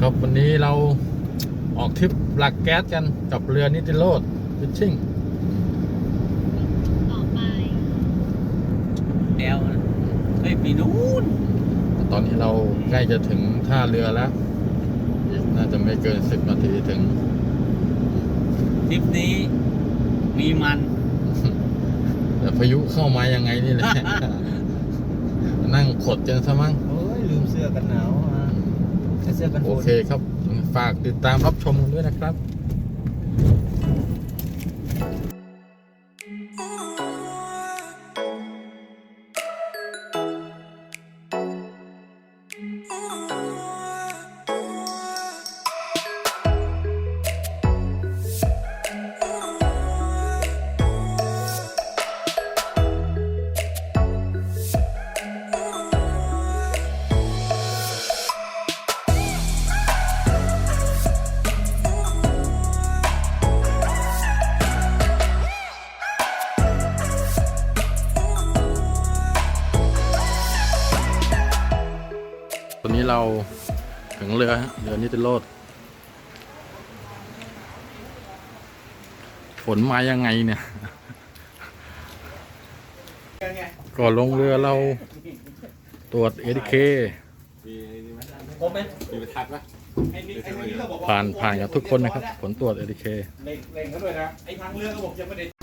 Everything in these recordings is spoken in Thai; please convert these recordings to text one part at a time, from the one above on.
ครับวันนี้เราออกทริปหลักแก๊สกันกับเรือนิติโรดฟิชชิ่งต่อไปแอลนะเฮ้ยปีนู้นตอนนี้เราใกล้จะถึงท่าเรือแล้ว น่าจะไม่เกินสิบนาทีถึงทริปนี้ มีมัน แต่พายุเข้ามายังไงนี่แหละ นั่งขดจนซะมั้งโอ้ยลืมเสื้อกันหนาวมาใส่ เสื้อกันฝโอเคครับ ฝากติดตามรับชมกันด้วยนะครับ ถึงเรือฮะเรือนิติโรดฝนมายังไงเนี่ย ก่อนลงเรือเราตรวจเอ k เคครบไหมมีประทัดปะไอ้นี่ไอ้นี่เราบอกว่าผ่านผ่านกับทุกคนนะครับ ผลตรวจเอ k เคเล่งเล่งเขาด้วยนะ ไอ้ทางเรือเขาบอกยังไม่ได้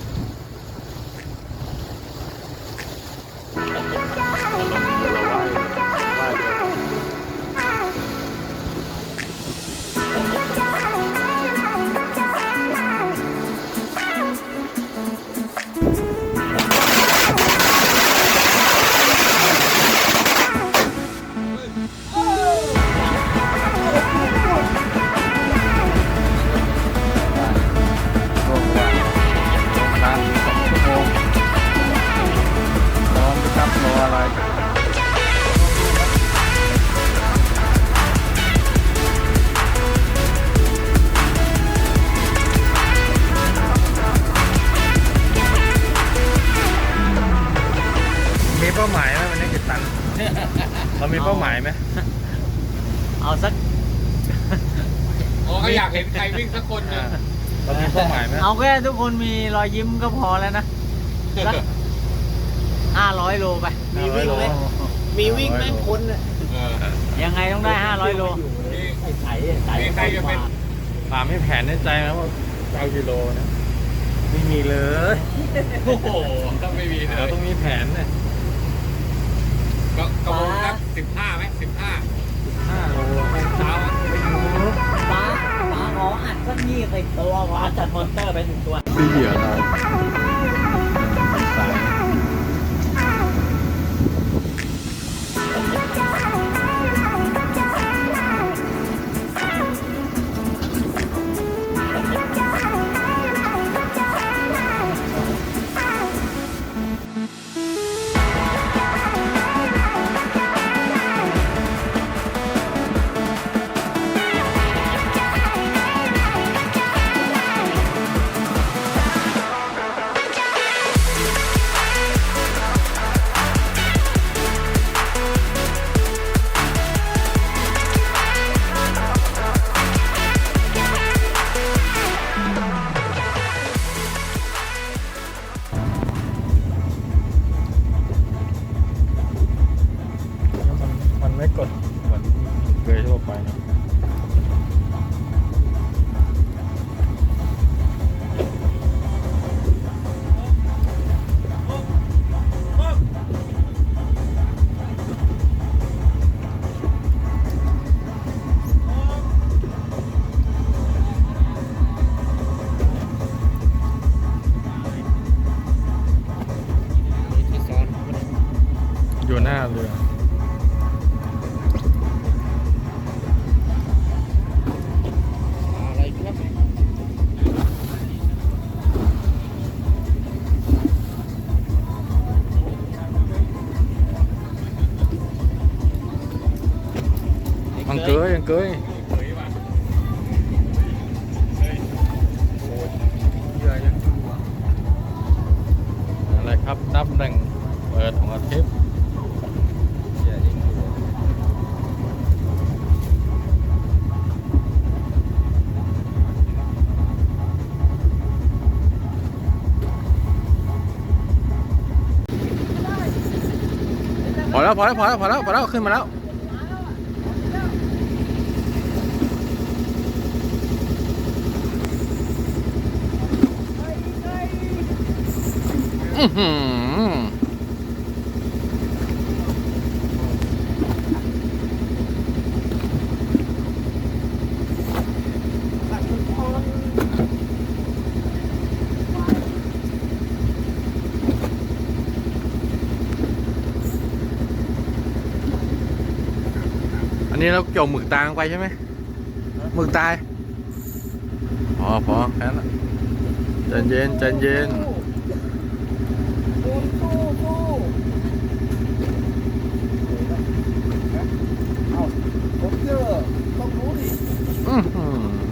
ไหมเอาสักอ๋อก็อยากเห็นใครวิ่งสักคนหนึงเรามีเป้าหมายไหมเอาแค่ทุกคนมีรอยยิ้มก็พอแล้วนะสักห้าร้อยโลไป มีวิ่งไหมมีวิ่งไหมคนน่ะเออยังไงต้องได้ห้าร้อยโลมีใส่ใส่มีใครจะเป็นถามให้แผนในใจไหมว่าจะเอากิโลนะ ไม่มีเลย โอ้โหต้องไม่มีเลเรายต้องมีแผนเนี่ย ก็กระโปรงสักสิบห้าไหมสิบห้าห้าโลเช้าอะป้าป้าขออัดสักยี่สิบตัวขออัดจัดมอนเตอร์ไปถึงตัวที่เหยื่อเร แล้วพอแล้วพอแล้วพอแล้วพอแล้วขึ้นมาแล้วอื้อหือ นนี้เราเกี่ยวหมึกตางไปใช่ไหมหมึกตายพอพอแค่นั้นละใจเย็นใจเย็นผมเจอต้องรู้ดิ อื้อหือ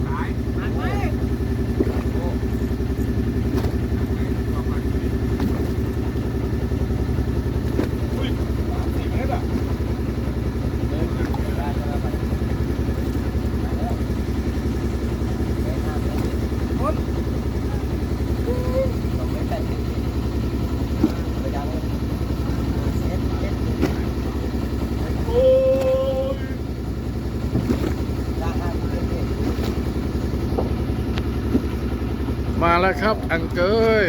มา แล้วครับ อังเกย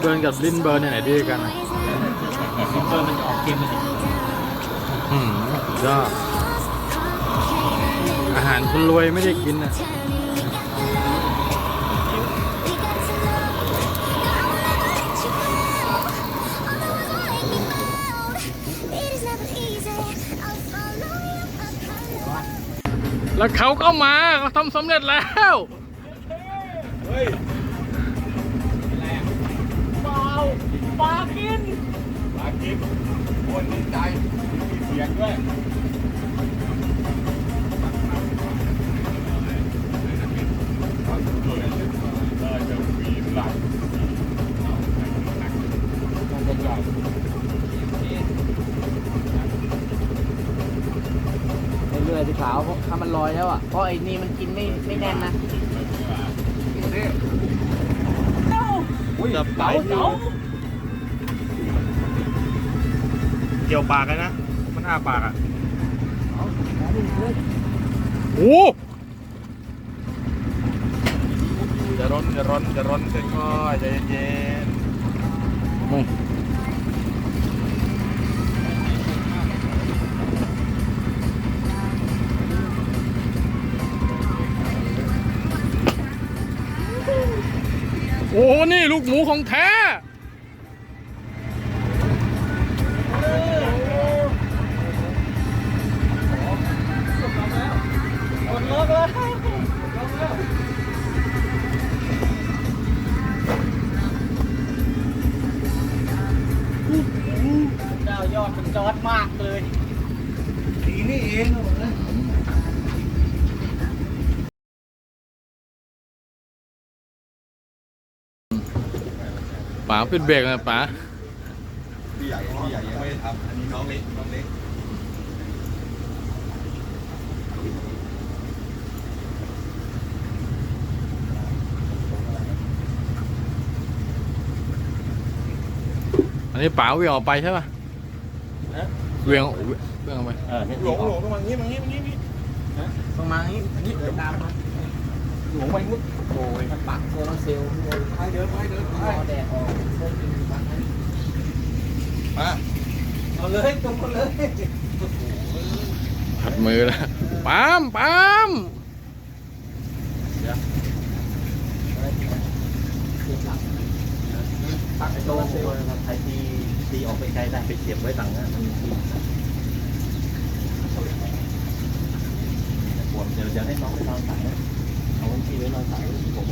หว่างแก๊สเบิร์นกับลิ้นเบิร์นเนี่ยไหนดีกันนะซิมเปอร์มันจะออกเค็มไปหน่อยอืมสุดยอดอาหารคนรวยไม่ได้กินอะแล้วเขาก็มาเขาทำสำเร็จแล้ว ปลากินปากินคนดีใจมีเสียงด้วยมันจะใหญ่เรื่อยๆสิขาวเพราะถ้ามันลอยแล้วอะ เพราะไอ้นี่มันกินไม่ไม่แน่นนะอุ้ยเก๋าเก๋า จียวปากเลยนะ มันอ้าปากอะโอ้จะร้อนจะร้อนจะร้อนค่อยๆใจเย็นโหนี่ ลูกหมูของแท้ ป๋าปิดเบรกนะป๋าพี่ใหญ่พี่ใหญ่ยังไม่ได้ทำอันนี้น้องเล็กน้องเล็กอันนี้ป๋าเหวี่ยงออกไปใช่ป่ะเหวี่ยงเหวี่ยงออกไป หลงหลงต้องมางี้มางี้มางี้นี่ประมาณนี้นี่ตามมาหลวงไปมุด โอ้ยมันปักโซลาร์เซลล์โอ้ยไปเดินไปเดินไปรอแดดออกเพิ่มกินปักให้มาเอาเลยตรงกันเลยหัดมือแล้วปั๊มปั๊มปักโซลาร์เซลล์นะครับใครที่ตีออกไปไกลได้ไปเก็บไว้ต่างนะมันมีปวดเดี๋ยวจะให้น้องไปนอนสายนะ เอาบัญชีไว้นอนสายผม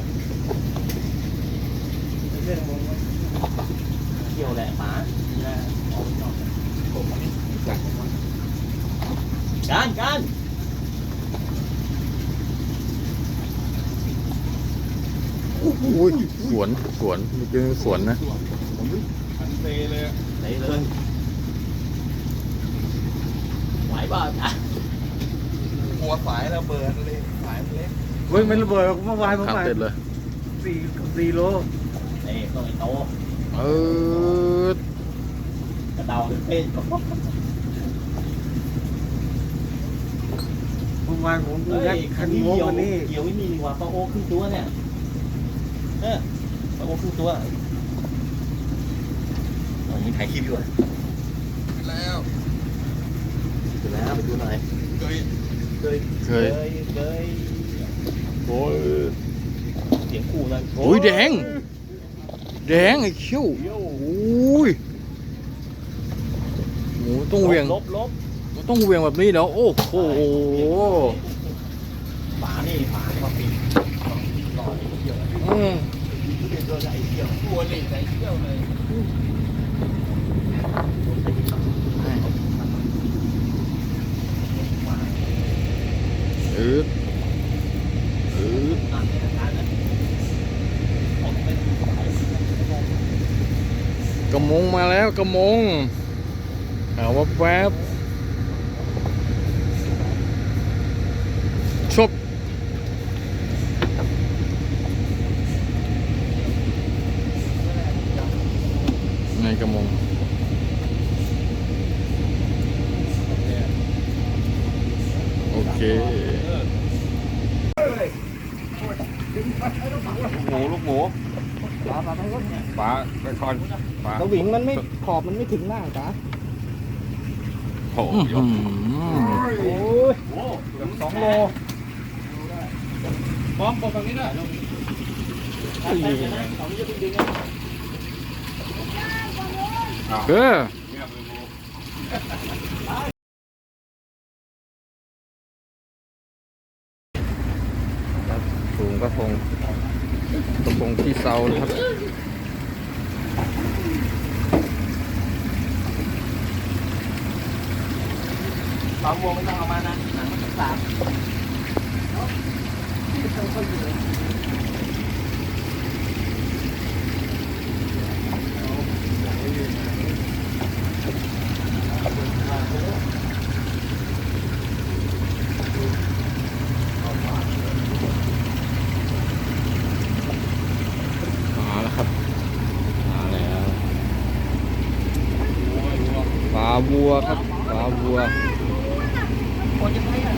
เกี่ยวแหละหมาเนนอมการอุ้ยสวนสวนนี่คือสวนนะทันเตเลยไหนเลยไหวบ้าจ้ะหัวสายระเบิดเลยสายเล็ก เฮ้ยมันระเบิดเมื่อวานเมื่อข้างวานเต็ดเลย สี่สี่โลนี่ต้องไอ้โตเออกระเดาเฮ้ยเมื่อวานผมดูเฮ้ยัยดคันนี้โม้เกี่ยววันนี้เกี่ยวไม่มีดีกว่าปลาโอครึ่งตัวเนี่ยเออปลาโอครึ่งตัวอันนี้ถ่ายคลิปอยู่อะแล้วดูแล้วไปดูหน่อยเคยเคยเคยเคย โอ้ยเสียงขู่เลยอุ้ยแดง แดงไอ้คิ้วอุ้ยหมูต้องเหวียงลบลบต้องเหวียงแบบนี้แล้วโอ้โหฝานี่ฝานี่มาปิดก่อนเกี่ยวอืมเป็นตัวใหญ่เกี่ยวตัวนี่ใหญ่เกี่ยวเลยอืดอืด กระมงมาแล้วกระมงหาว่าแป๊บชบในกระมง โอเค หมูลูกหมูปลาปลาไปปลาไปคอนปลา ส วิงมันไม่ขอบมันไม่ถึงหน้าจ้ะโอ้ยอื้อหือโอ้ยสองโลพร้อมบอกตรงนี้ด้วยเออสูงกระพงกรงที่เซานะครับ สองวงไม่ต้องเอามานะหนังมันสาม มาแล้วครับ มาแล้วปลาบัวครับปลาบัว คนจะไปอะ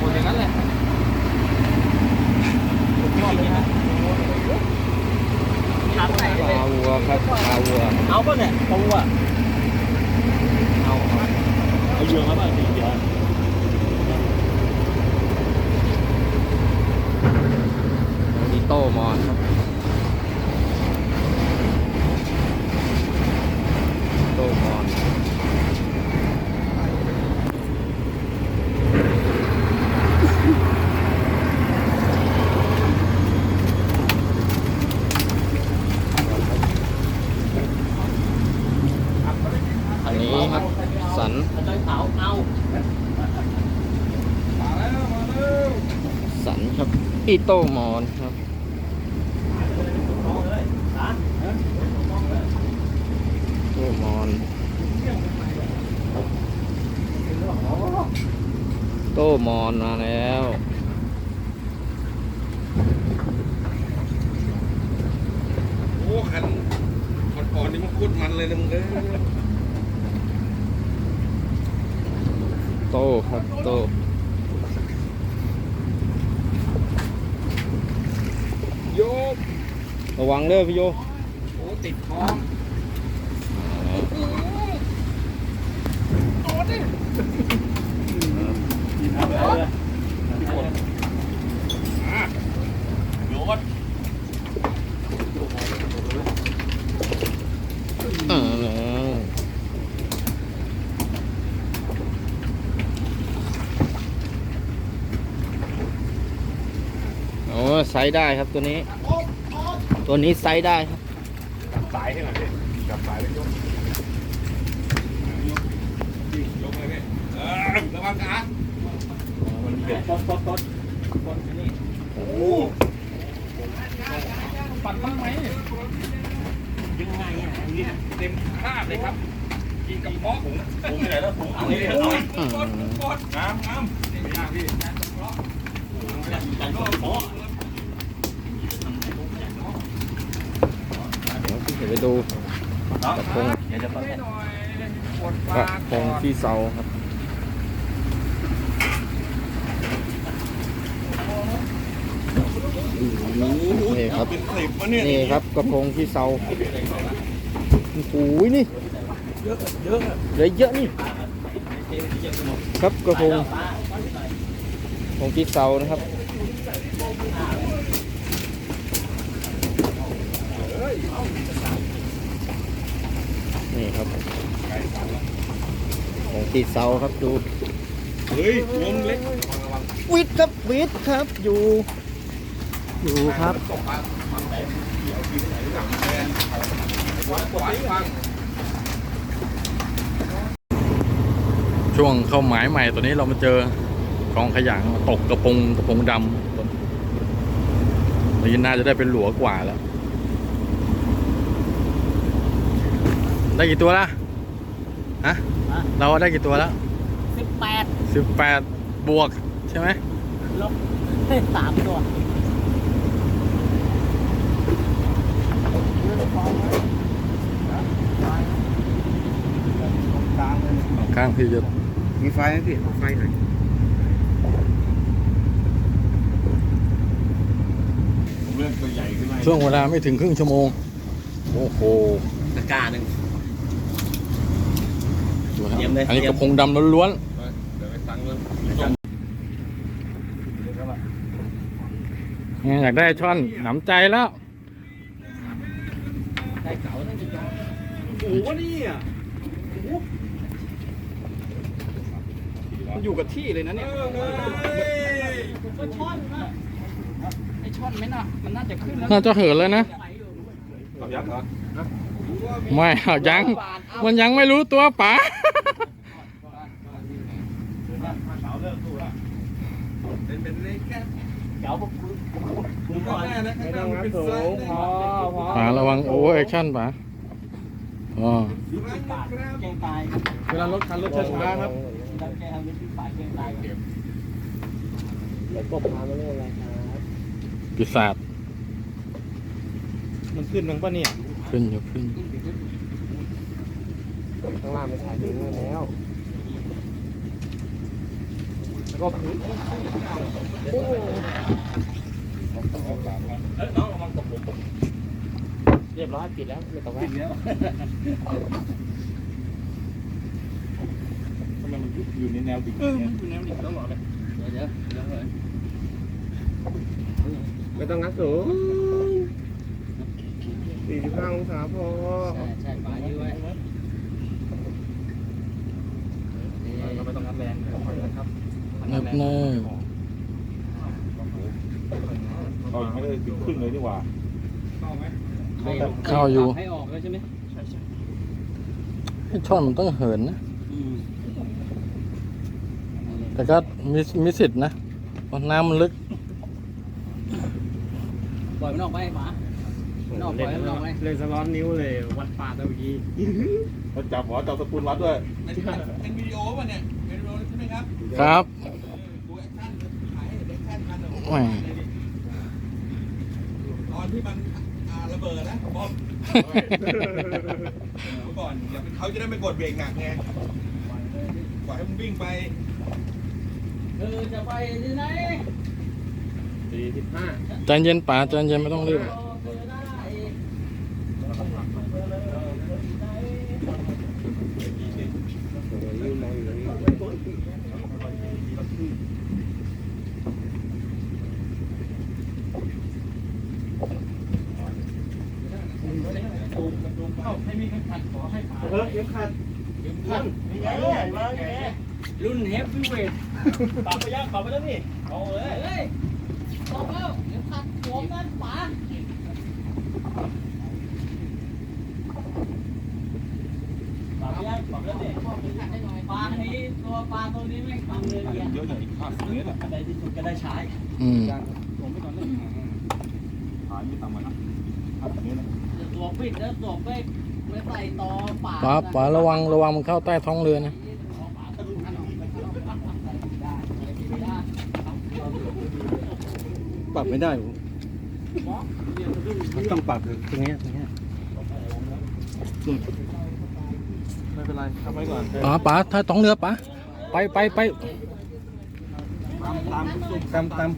คนอย่างนั้นแหละชอบเลยนะถามไหน ปลาบัวครับปลาบัว เอาป่ะเนี่ยปูอะเอาเอา เอาเยอะครับอะเยอะ อีโต้มอนครับโต้มอนอันนี้ครับสัน เอาใจเผาเอา มาแล้วมาแล้ว สัน ครับอีโต้มอนครับเอาเลยสารโต้มอนโต้มอนมาแล้วโอ้คันอ่อนๆนี่มันโคตรมันเลยนะมึงเอ้ยโต้ครับโต้ โยก ระวังเด้อพี่โยโอ้ติดคอเอาเลยโยนอ่าโอ้ไซส์ได้ครับตัวนี้ ตัวนี้ไซส์ได้ครับจับสายให้หน่อยพี่จับสายเลยยกยกเลยพี่เออระวังขาปดปดปดปดนี่โอ้ปัดบ้างไหมยังไงอะเนี้ยเต็มคาบเลยครับกินกับเพาะถุงถุงที่ไหนแล้วถุงเอานี่โอ้เอายกดกดน้ำน้ำไม่ยากพี่จันทร์โป๊ะ เดี๋ยวไปดูกระพงเดี๋ยวจะไปให้กระพงที่เสาครับนี่ครับนี่ครับกระพงที่เสาโอ้โหนี่เยอะเยอะเลยเยอะนี่ครับกระพงของที่เสานะครับ นี่ครับของที่เสาครับดูเฮ้ยตัวมันเล็กวิทย์ครับวิทย์ครับอยู่ อยู่ครับช่วงเข้าหมายใหม่ตัวนี้เรามาเจอกองขยะตกกระพงกระพงดำนี่น่าจะได้เป็นหลัวกว่าแล้ว ได้กี่ตัวละฮะเราได้กี่ตัวแล้วสิบแปดสิบแปดบวกใช่ไหมลบสามตัวข้างพี่จะมีไฟไหมพี่ไฟหน่อยผมเริ่มตัวใหญ่ขึ้นมาช่วงเวลาไม่ถึงครึ่งชั่วโมง โอ้โหตะกร้าหนึ่ง ดูครับเยี่ยมเลย อันนี้เยี่กยมระพงดำล้วนเดี๋ยวไปสั่งเลยๆอยากได้ช่อนหนำใจแล้ว ได้เก๋าตั้งกี่ตัวโอ้โหนี่อะมันอยู่กับที่เลยนะเนี่ยก็ช่อนนะไอช่อนไม่น่ามันน่าจะขึ้นแล้วน่าจะเหินแล้วนะกับยักษ์เหรอ ไม่เอายัง มันยังไม่รู้ตัวป๋าเลิกสู้ละเป็นเป็นเล็กแค่เก๋าปุ๊บปุ๊บปุ๊บข้างหน้านะข้างหน้ามันเป็นไซส์เลยป๋าระวังโอเวอร์แอคชั่นป๋าอ๋อเวลารถคันรถช้าๆครับดังแกทำเป็นปาดเกงตายเก็บปีศาจมันขึ้นมั้งป่ะเนี่ย ขึ้นอยู่ขึ้น ข้างล่างไม่ถ่ายดึงแล้ว แล้วก็พื้นเอ้ยน้องระวังตกหลุมเรียบร้อยปิดแล้วไม่ต้องแวะทำไมมันอยู่ในแนวดิ่งเออมันอยู่ในแนวดิ่งตลอดเลยเดี๋ยวเดี๋ยวเดี๋ยวเลยไม่ต้องงัดสูงสี่สิบห้าองศาพอใช่ใช่ปายื้อไว้ เราไม่ต้องงัดแรงนะครับ เนิบเนิบเรายังไม่ได้ถึงครึ่งเลยดีกว่าเข้าอยู่ ให้ออกแล้วใช่ไหมไอ้ช่อนมันต้องเหินนะอืมแต่ก็มีมีสิทธิ์นะเพราะน้ำมันลึก ปล่อยมันออกไปหมามันออกปล่อยมันออกไปเลยสล้อนนิ้วเลยวัดปาดเมื่อกี้เราจับหัวจับสกุลวัดด้วยเป็นเป็นวิดีโอป่ะเนี่ย เป็นวิดีโอใช่ไหมครับ ครับ ดูแอคชั่นถ่ายให้เห็น แอคชั่นกันแหม่ตอนที่มันอ่าระเบิดนะบอมเมื่อก่อนอย่าไปเขาจะได้ไม่กดเบรกหนักไงปล่อยให้มันวิ่งไปเออจะไปที่ไหน สี่สิบห้า ใจเย็นป๋าใจเย็นไม่ต้องรีบ เจอได้ เออเข็มขัดเข็มขัดมีไงนี่ยมาไงรุ่นเฮฟวีเวทปรับไปยังปรับไปแล้วนี่เอาเลยเฮ้ยบอกแล้วเดี๋ยวขัดหัวกันป๋าปรับไปยังปรับแล้วนี่ปลาอันนี้ตัวปลาตัวนี้ไม่ฟังเลยเนี่ยเยอะหน่อย่างอีกห้าสิบอะในที่สุดก็ได้ใช้อืมผมไม่ตอนนี้หายไม่ต่ำกว่านะตัวปิดแล้วตัวไม่ ไม่ใส่ต่อปากป๋าป๋าระวังระวังมันเข้าใต้ท้องเรือนะปรับไม่ได้ผมต้องปรับตรงนี้ตรงนี้ไม่เป็นไรทำไว้ก่อนป๋าป๋าถ้าท้องเรือป๋าไปไปไปตามตามตาม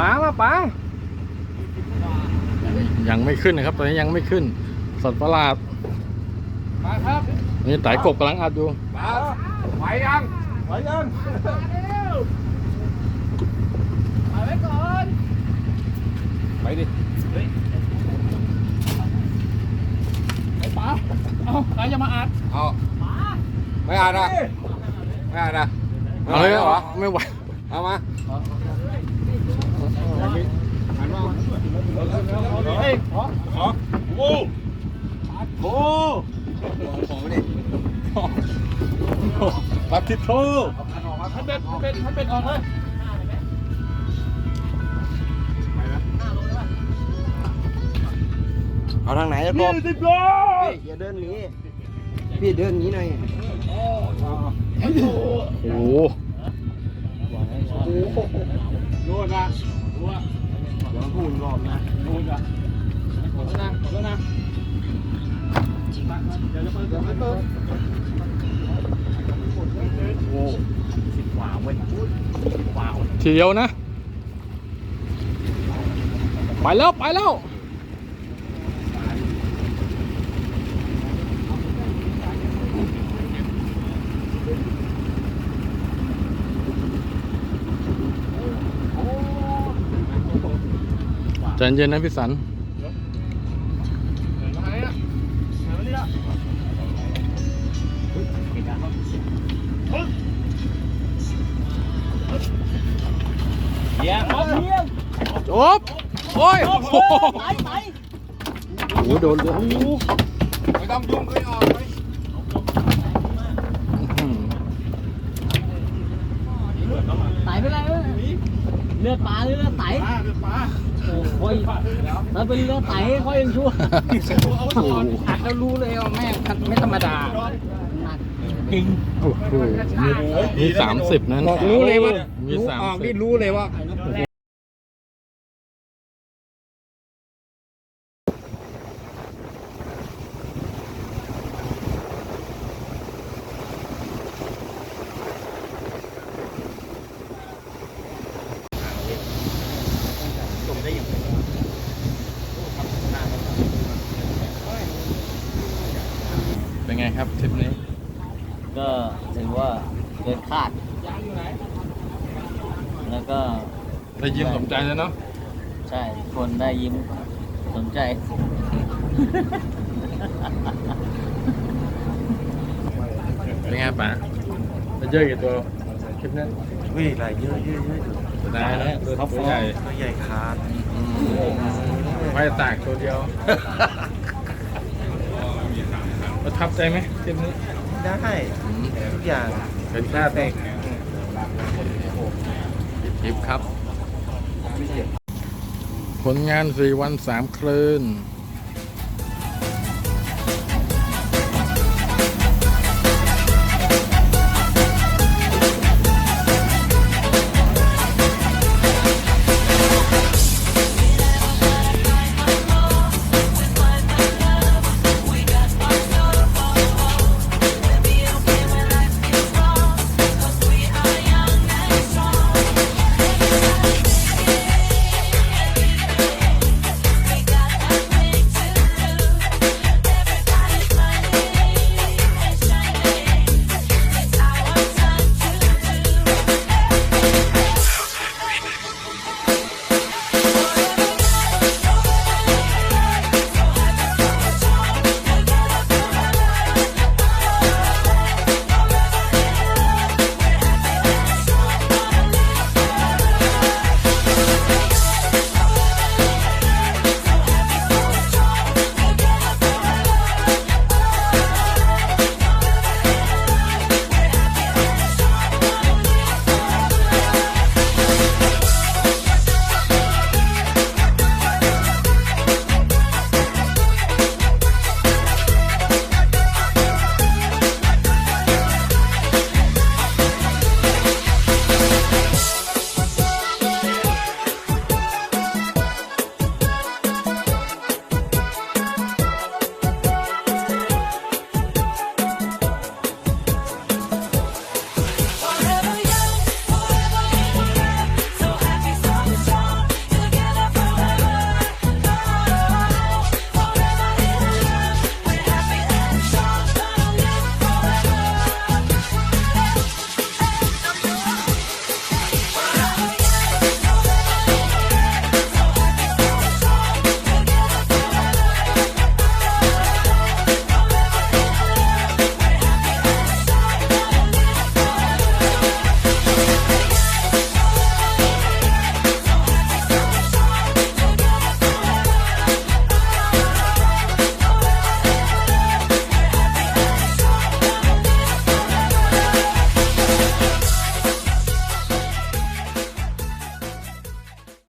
ป๋ามาป๋ายังไม่ขึ้นนะครับ ตอนนี้ยังไม่ขึ้น สัตว์ประหลาดมาครับนี่ไต่กบกำลังอัดอยู่มาไหวยังไหวยังไปดิไอ้ป๋าเอาใครจะมาอัดเอาไม่อ่านอะไม่อ่านอะเอาเลยเหรอไม่ไหวเอามา เฮ้ยขอขอโอ้โหปัดทิโทท่านเป็นเป็นท่านเป็นออกเลยเอาทางไหนจะกบสิบโลอย่าเดินหนีพี่เดินหนีหน่อยโอ้โหโน่นนะรู้ว่า เดี๋ยวพูดรอบนะโน่ะขอโทษนะขอโทษนะเดี๋ยวจะเปิดเดี๋ยวจะเปิดทีเดียวนะ ไปแล้ว ไปแล้ว ใจเย็นนะพี่สันเยี่ยมครับเยี่ยมจบโอ้ยโอ้โหโอ้โหโดนเลยไม่ต้องยุ่งเคยออกไหมอื้อหือไหลไปเลยเลือดปลาหรือเลือดไตปลาเป็นปลา โอ้ยถ้าเป็นเลือดไตค่อยยังชั่วโอ้โหอัดแล้วรู้เลยว่าแม่ไม่ธรรมดาหนักจริงโอ้โหมีมีสามสิบนั่นรู้เลยว่ามีรู้สามออกสินี่บรู้เลยว่า ครับทริปนี้ ก็ถือว่าเกินคาด แล้วก็ได้ยิ้มสมใจแล้วเนาะใช่คนได้ยิ้มสนใจ เป็นไงป๋าได้เยอะกี่ตัวคลิปนี้วิ่งไหลเยอะเยอะเยอะได้แล้วตัวใหญ่ตัวใหญ่ขาดไว้ตากตัวเดียว ประทับใจไหมคลิปนี้ได้ทุกอย่างเป็นชาติทริปครับ ผลงาน4วัน3คืน